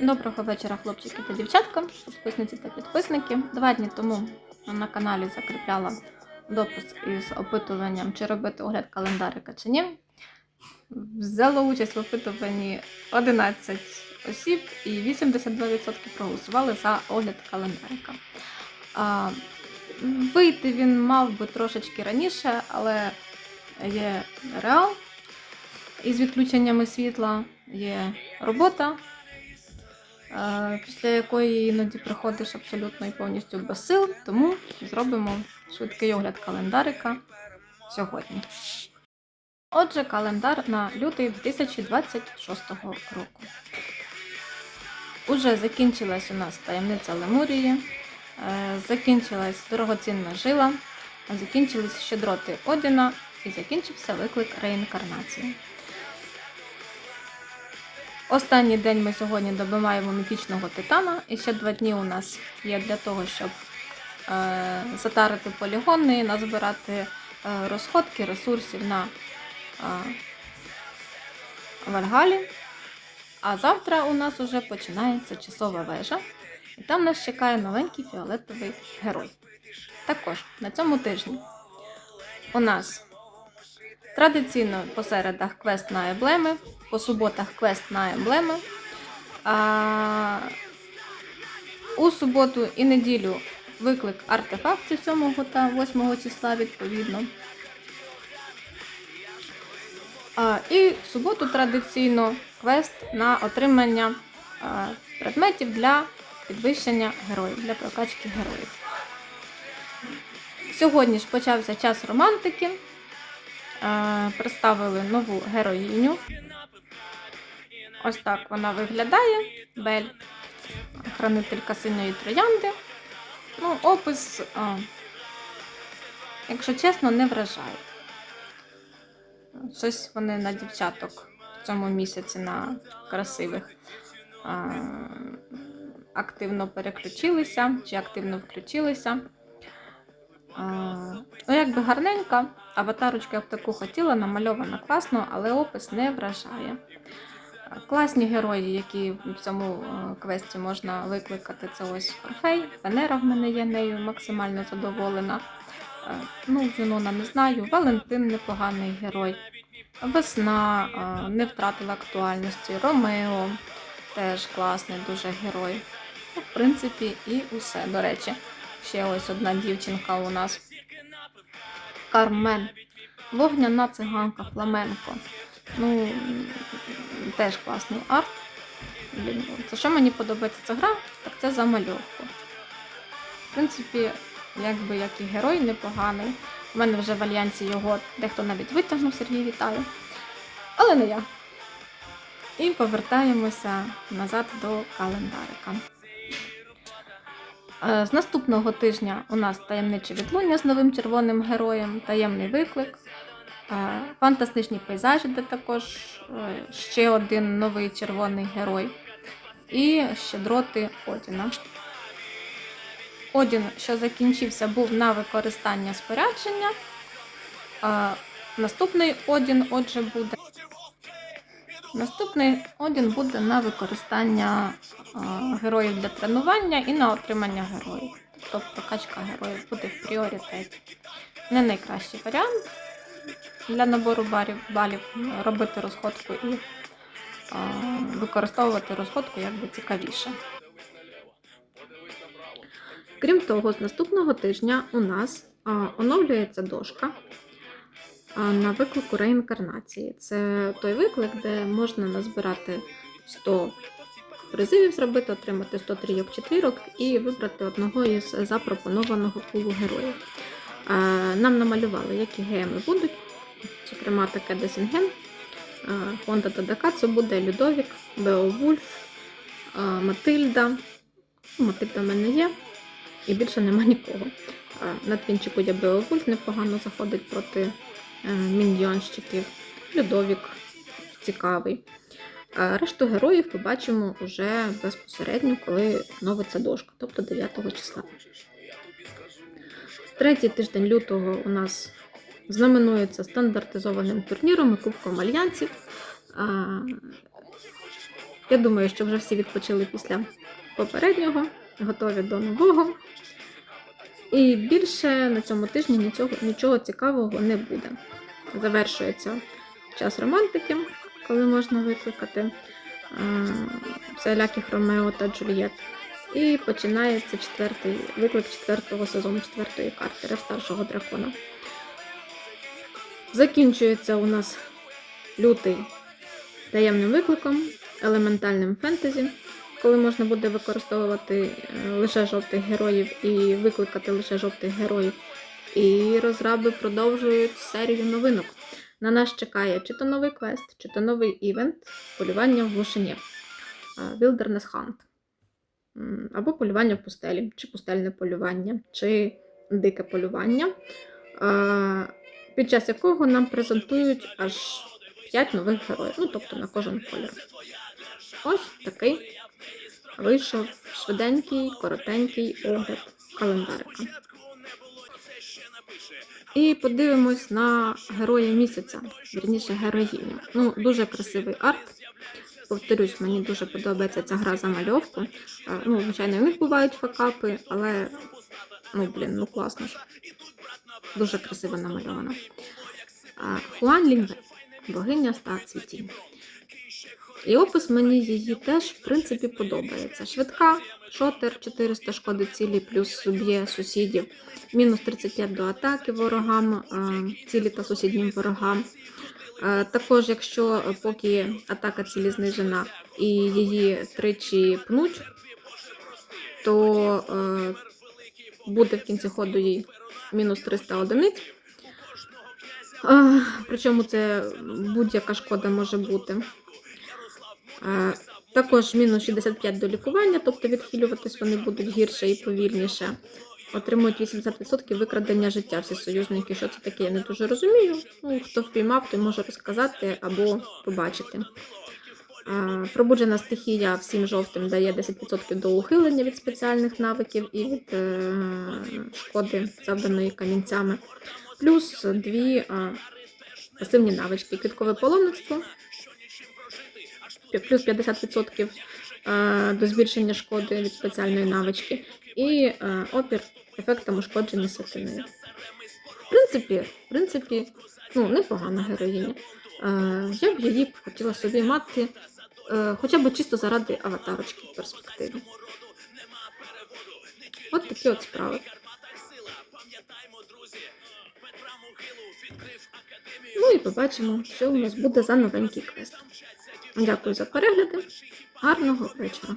Доброго вечора, хлопчики та дівчатка, підписниці та підписники. Два дні тому на каналі закріпляла допис із опитуванням, чи робити огляд календарика чи ні. Взяло участь в опитуванні 11 осіб і 82% проголосували за огляд календарика. А, вийти він мав би трошечки раніше, але є реал із відключеннями світла, є робота після якої іноді приходиш абсолютно і повністю без сил, тому зробимо швидкий огляд календарика сьогодні. Отже, календар на лютий 2026 року. Уже закінчилась у нас таємниця Лемурії, е, закінчилась дорогоцінна жила, закінчились щедроти Одіна і закінчився виклик реінкарнації. Останній день ми сьогодні добиваємо міфічного титана, і ще два дні у нас є для того, щоб е, затарити полігони, назбирати е, розходки ресурсів на е, Вальгалі. А завтра у нас вже починається часова вежа, і там нас чекає новенький фіолетовий герой. Також на цьому тижні у нас традиційно по середах квест на емблеми, по суботах квест на емблеми. А, у суботу і неділю виклик артефактів 7 та 8 числа відповідно. А, і в суботу традиційно квест на отримання а, предметів для підвищення героїв, для прокачки героїв. Сьогодні ж почався час романтики. Е, Представили нову героїню. Ось так вона виглядає. Бель, хранителька синьої троянди. Ну, опис, а, якщо чесно, не вражає. Щось вони на дівчаток в цьому місяці на красивих а, активно переключилися чи активно включилися. Ну, якби гарненька, аватарочка я б таку хотіла, намальована класно, але опис не вражає. Класні герої, які в цьому е, квесті можна викликати, це ось Орфей, Венера в мене є нею максимально задоволена. Е, Ну, Юнона не знаю, Валентин непоганий герой. Весна е, не втратила актуальності, Ромео теж класний дуже герой. Ну, в принципі, і усе. До речі, ще ось одна дівчинка у нас. Кармен. Вогняна циганка Фламенко. Ну, теж класний арт. Це що мені подобається ця гра, так це замальовку. В принципі, якби як і герой непоганий. У мене вже в альянсі його дехто навіть витягнув, Сергій вітаю. Але не я. І повертаємося назад до календарика. Е, З наступного тижня у нас таємниче відлуння з новим червоним героєм, таємний виклик, е, фантастичні пейзажі, де також е, ще один новий червоний герой. І щедроти Одіна. Одін, що закінчився, був на використання спорядження. Наступний Одін, отже, буде. Наступний Одін буде на використання героїв для тренування і на отримання героїв. Тобто прокачка героїв буде в пріоритеті. Не найкращий варіант для набору балів, балів робити розходку і використовувати розходку якби цікавіше. Крім того, з наступного тижня у нас оновлюється дошка на виклику реінкарнації. Це той виклик, де можна назбирати 100 призивів зробити, отримати 100 трійок четвірок і вибрати одного із запропонованого пулу героїв. Нам намалювали, які геми будуть, зокрема таке Десінген, Хонда та Дака, це буде Людовік, Беовульф, Матильда. Ну, Матильда в мене є. І більше нема нікого. На твінчику є Беовульф непогано заходить проти міньйонщиків. Людовік цікавий. Решту героїв побачимо уже безпосередньо, коли новиться дошка, тобто 9 числа. Третій тиждень лютого у нас знаменується стандартизованим турніром і Кубком Альянсів. Я думаю, що вже всі відпочили після попереднього, готові до нового. І більше на цьому тижні нічого, нічого цікавого не буде. Завершується час романтики, коли можна викликати всіляких Ромео та Джульєт. І починається четвертий виклик четвертого сезону, четвертої карти «Рев старшого дракона. Закінчується у нас лютий таємним викликом, елементальним фентезі, коли можна буде використовувати е, лише жовтих героїв і викликати лише жовтих героїв. І розраби продовжують серію новинок. На нас чекає чи то новий квест, чи то новий івент полювання в глушині Wilderness Hunt. Або полювання в пустелі, чи пустельне полювання, чи дике полювання, під час якого нам презентують аж 5 нових героїв, ну тобто на кожен колір. Ось такий вийшов швиденький, коротенький огляд календарика. І подивимось на героя місяця, вірніше героїню. Ну, дуже красивий арт. Повторюсь, мені дуже подобається ця гра за мальовку. Е, Ну, звичайно, у них бувають факапи, але ну, блін, ну класно ж. Дуже красиво намальовано. А, Хуан Лінвей, богиня ста цвітінь. І опис мені її теж, в принципі, подобається. Швидка, шотер, 400 шкоди цілі, плюс б'є сусідів, мінус 35 до атаки ворогам, е, цілі та сусіднім ворогам. Е, Також, якщо е, поки атака цілі знижена і її тричі пнуть, то буде в кінці ходу їй мінус 300 одиниць. Причому це будь-яка шкода може бути. Також мінус 65 до лікування, тобто відхилюватись вони будуть гірше і повільніше. Отримують 80% викрадення життя всі союзники. Що це таке, я не дуже розумію. Ну, хто впіймав, той може розказати або побачити. Пробуджена стихія всім жовтим дає 10% до ухилення від спеціальних навиків і від е, шкоди, завданої камінцями. Плюс дві пасивні навички: квіткове паломництво, плюс 50% е, до збільшення шкоди від спеціальної навички, і е, опір ефектом ушкодження святиною. В принципі, в принципі, ну, непогана героїня. Е, Я б її хотіла собі мати хоча б чисто заради аватарочки в перспективі. От такі от справи. Ну і побачимо, що у нас буде за новенький квест. Дякую за перегляди. Гарного вечора.